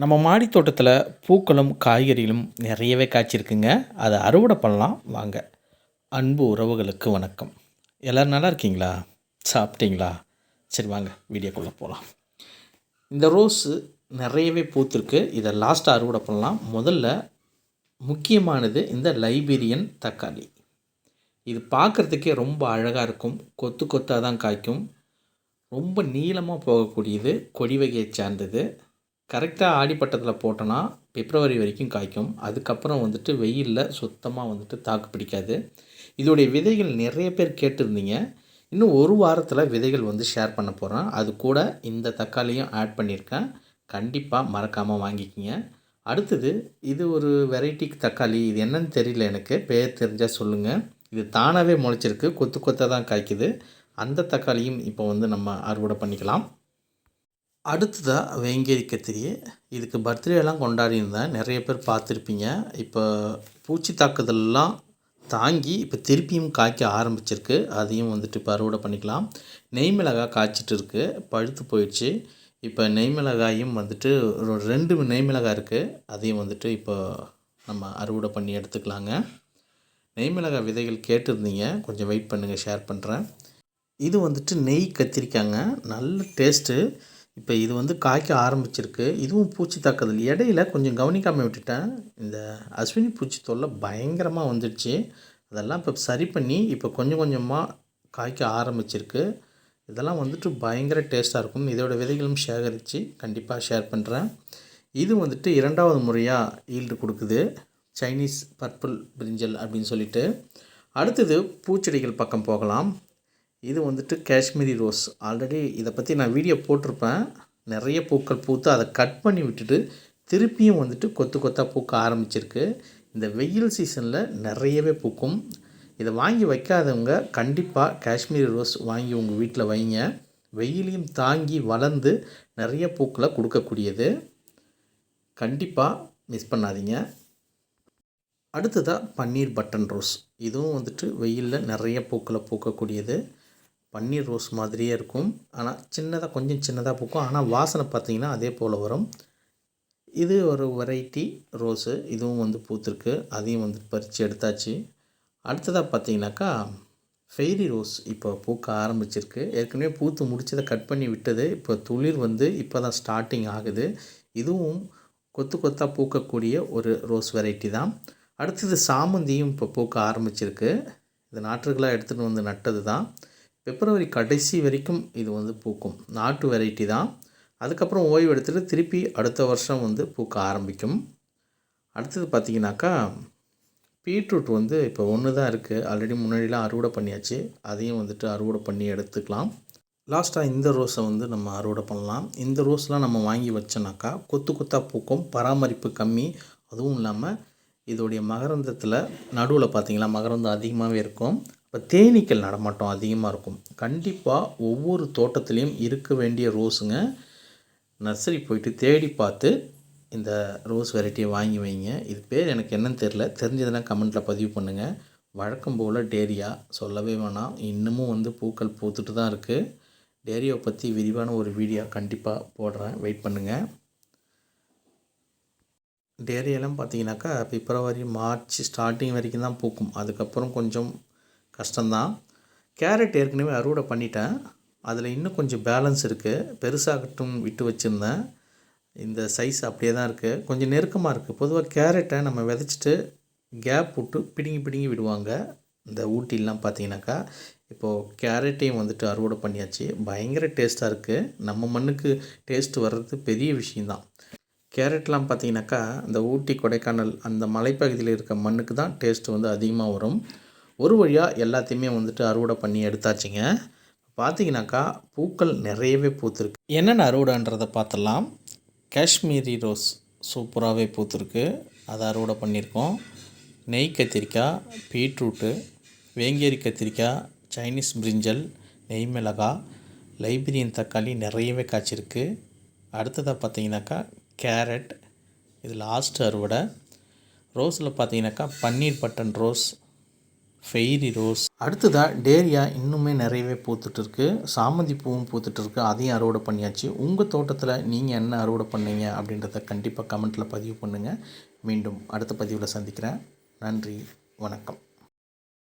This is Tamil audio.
நம்ம மாடி தோட்டத்தில் பூக்களும் காய்கறிகளும் நிறையவே காய்ச்சிருக்குங்க. அதை அறுவடை பண்ணலாம். வாங்க. அன்பு உறவுகளுக்கு வணக்கம். எல்லோரும் நல்லா இருக்கீங்களா? சாப்பிட்டீங்களா? சரி வாங்க. வீடியோக்குள்ளே போகலாம் இந்த ரோஸு நிறையவே பூத்திருக்கு. இதை லாஸ்ட்டாக அறுவடை பண்ணலாம். முதல்ல முக்கியமானது இந்த லைபீரியன் தக்காளி. இது பார்க்குறதுக்கே ரொம்ப அழகாக இருக்கும். கொத்து கொத்தாக தான் காய்க்கும். ரொம்ப நீளமாக போகக்கூடியது. கொடி வகையை சார்ந்தது. கரெக்டாக ஆடிப்பட்டத்தில் போட்டோன்னா பிப்ரவரி வரைக்கும் காய்க்கும். அதுக்கப்புறம் வந்துட்டு வெயிலில் சுத்தமாக வந்துட்டு தாக்கு பிடிக்காது. இதோடைய விதைகள் நிறைய பேர் கேட்டிருந்தீங்க. இன்னும் ஒரு வாரத்தில் விதைகள் வந்து ஷேர் பண்ண போகிறேன் அது கூட இந்த தக்காளியும் ஆட் பண்ணியிருக்கேன் கண்டிப்பாக மறக்காமல் வாங்கிக்கிங்க. அடுத்தது இது ஒரு வெரைட்டி தக்காளி. இது என்னன்னு தெரியல எனக்கு. பேர் தெரிஞ்சால் சொல்லுங்கள் இது தானாகவே முளைச்சிருக்கு. கொத்து கொத்தாக தான் காய்க்குது. அந்த தக்காளியும் இப்போ வந்து நம்ம அறுவடை பண்ணிக்கலாம். அடுத்ததாக வேங்கேரி கத்திரி இதுக்கு பர்த்டேலாம் கொண்டாடியிருந்தேன். நிறைய பேர் பார்த்துருப்பீங்க. இப்போ பூச்சி தாக்குதல்லாம் தாங்கி இப்போ திருப்பியும் காய்க்க ஆரம்பிச்சிருக்கு. அதையும் வந்துட்டு இப்போ அறுவடை பண்ணிக்கலாம். நெய் மிளகாய் காய்ச்சிட்டு இருக்குது பழுத்து போயிடுச்சு. இப்போ நெய் மிளகாயும் வந்துட்டு ஒரு ரெண்டு நெய் மிளகாய் இருக்குது அதையும் வந்துட்டு இப்போ நம்ம அறுவடை பண்ணி எடுத்துக்கலாங்க. நெய் மிளகாய் விதைகள் கேட்டிருந்தீங்க. கொஞ்சம் வெயிட் பண்ணுங்கள் ஷேர் பண்ணுறேன் இது வந்துட்டு நெய் கத்திரிக்காங்க நல்ல டேஸ்ட்டு. இப்போ இது வந்து காய்க்க ஆரம்பிச்சிருக்கு. இதுவும் பூச்சி தாக்குதல். இடையில கொஞ்சம் கவனிக்காமல் விட்டுட்டேன். இந்த அஸ்வினி பூச்சி தொல்லை பயங்கரமாக வந்துடுச்சு. அதெல்லாம் இப்போ சரி பண்ணி இப்போ கொஞ்சம் கொஞ்சமாக காய்க்க ஆரம்பிச்சிருக்கு. இதெல்லாம் வந்துட்டு பயங்கர டேஸ்ட்டாக இருக்கும். இதோட விதைகளும் சேகரித்து கண்டிப்பாக ஷேர் பண்ணுறேன் இது வந்துட்டு இரண்டாவது முறையாக ஈல்டு கொடுக்குது. சைனீஸ் பர்பிள் பிரிஞ்சல் அப்படின்னு சொல்லிட்டு. அடுத்தது பூச்செடிகள் பக்கம் போகலாம். இது வந்துட்டு காஷ்மீரி ரோஸ். ஆல்ரெடி இதை பற்றி நான் வீடியோ போட்டிருப்பேன். நிறைய பூக்கள் பூத்து அதை கட் பண்ணி விட்டுட்டு திருப்பியும் வந்துட்டு கொத்து கொத்தாக பூக்க ஆரம்பிச்சிருக்கு. இந்த வெயில் சீசனில் நிறையவே பூக்கும். இதை வாங்கி வைக்காதவங்க கண்டிப்பாக காஷ்மீரி ரோஸ் வாங்கி உங்கள் வீட்டில் வைங்க. வெயிலையும் தாங்கி வளர்ந்து நிறைய பூக்களை கொடுக்கக்கூடியது. கண்டிப்பாக மிஸ் பண்ணாதீங்க. அடுத்ததாக பன்னீர் பட்டன் ரோஸ். இதுவும் வந்துட்டு வெயிலில் நிறைய பூக்களை பூக்கக்கூடியது. பன்னீர் ரோஸ் மாதிரியே இருக்கும். ஆனால் சின்னதாக கொஞ்சம் சின்னதாக பூக்கும். ஆனால் வாசனை பார்த்திங்கன்னா அதே போல் வரும். இது ஒரு வெரைட்டி ரோஸு இதுவும் வந்து பூத்துருக்கு. அதையும் வந்து பறித்து எடுத்தாச்சு. அடுத்ததாக பார்த்தீங்கன்னாக்கா ஃபெய்ரி ரோஸ் இப்போ பூக்க ஆரம்பிச்சிருக்கு. ஏற்கனவே பூத்து முடிச்சதை கட் பண்ணி விட்டது. இப்போ துளிர் வந்து இப்போ தான் ஸ்டார்டிங் ஆகுது. இதுவும் கொத்து கொத்தாக பூக்கக்கூடிய ஒரு ரோஸ் வெரைட்டி தான். அடுத்தது சாமந்தியும் இப்போ பூக்க ஆரம்பிச்சிருக்கு. இது நாற்றுகளாக எடுத்துகிட்டு வந்து நட்டது தான் பிப்ரவரி கடைசி வரைக்கும் இது வந்து பூக்கும். நாட்டு வெரைட்டி தான். அதுக்கப்புறம் ஓய்வு எடுத்துகிட்டு திருப்பி அடுத்த வருஷம் வந்து பூக்க ஆரம்பிக்கும். அடுத்தது பார்த்திங்கனாக்கா பீட்ரூட் வந்து இப்போ ஒன்று தான் இருக்குது ஆல்ரெடி முன்னாடிலாம் அறுவடை பண்ணியாச்சு. அதையும் வந்துட்டு அறுவடை பண்ணி எடுத்துக்கலாம். லாஸ்ட்டாக இந்த ரோஸை வந்து நம்ம அறுவடை பண்ணலாம். இந்த ரோஸ்லாம் நம்ம வாங்கி வச்சோனாக்கா கொத்து கொத்தாக பூக்கும். பராமரிப்பு கம்மி. அதுவும் இல்லாமல் இதோடைய மகரந்தத்தில் நடுவில் பார்த்திங்களா மகரந்தம் அதிகமாகவே இருக்கும். இப்போ தேனீக்கள் நடமாட்டம் அதிகமாக இருக்கும். கண்டிப்பாக ஒவ்வொரு தோட்டத்துலேயும் இருக்க வேண்டிய ரோஸுங்க. நர்சரி போயிட்டு தேடி பார்த்து இந்த ரோஸ் வெரைட்டியை வாங்கி வைங்க. இது பேர் எனக்கு என்னன்னு தெரில தெரிஞ்சதுன்னா கமெண்ட்டில் பதிவு பண்ணுங்கள் வழக்கம் போல் டேரியா. சொல்லவே வேணாம். இன்னமும் வந்து பூக்கள் பூத்துட்டு தான் இருக்குது டேரியாவை பற்றி விரிவான ஒரு வீடியோ கண்டிப்பாக போடுறேன். வெயிட் பண்ணுங்கள் டேரியெல்லாம் பார்த்தீங்கன்னாக்கா பிப்ரவரி மார்ச் ஸ்டார்டிங் வரைக்கும் தான் பூக்கும். அதுக்கப்புறம் கொஞ்சம் கஷ்டம்தான். கேரட் ஏற்கனவே அறுவடை பண்ணிட்டேன். அதில் இன்னும் கொஞ்சம் பேலன்ஸ் இருக்குது பெருசாகட்டும் விட்டு வச்சுருந்தேன். இந்த சைஸ் அப்படியே தான் இருக்குது கொஞ்சம் நெருக்கமாக இருக்குது பொதுவாக கேரட்டை நம்ம விதைச்சிட்டு கேப் விட்டு பிடுங்கி பிடுங்கி விடுவாங்க. இந்த ஊட்டிலாம் பார்த்தீங்கன்னாக்கா இப்போது கேரட்டையும் வந்துட்டு அறுவடை பண்ணியாச்சு. பயங்கர டேஸ்ட்டாக இருக்குது நம்ம மண்ணுக்கு டேஸ்ட் வர்றது பெரிய விஷயந்தான் கேரட்லாம் பார்த்தீங்கன்னாக்கா இந்த ஊட்டி கொடைக்கானல் அந்த மலைப்பகுதியில் இருக்க மண்ணுக்கு தான் டேஸ்ட் வந்து அதிகமாக வரும். ஒரு வழியாக எல்லாத்தையுமே வந்துட்டு அறுவடை பண்ணி எடுத்தாச்சுங்க. பார்த்தீங்கன்னாக்கா பூக்கள் நிறையவே பூத்துருக்கு. என்னென்ன அறுவடைன்றதை பார்த்துடலாம். காஷ்மீரி ரோஸ் சூப்பராகவே பூத்துருக்கு. அதை அறுவடை பண்ணியிருக்கோம். நெய் கத்திரிக்காய் பீட்ரூட்டு வேங்கேரி கத்திரிக்காய் சைனீஸ் பிரிஞ்சல் நெய் மிளகாய் லைப்ரியன் தக்காளி நிறையவே காய்ச்சிருக்கு. அடுத்ததாக பார்த்தீங்கன்னாக்கா கேரட். இது லாஸ்ட் அறுவடை. ரோஸில் பார்த்தீங்கன்னாக்கா பன்னீர் பட்டன் ரோஸ் ஃபெய்ரி ரோஸ். அடுத்ததாக டேரியா இன்னுமே நிறையவே பூத்துட்ருக்கு சாமந்தி பூவும் பூத்துட்ருக்கு அதையும் அறுவடை பண்ணியாச்சு. உங்கள் தோட்டத்தில் நீங்கள் என்ன அறுவடை பண்ணீங்க அப்படின்றத கண்டிப்பாக கமெண்ட்டில் பதிவு பண்ணுங்கள் மீண்டும் அடுத்த பதிவில் சந்திக்கிறேன். நன்றி. வணக்கம்.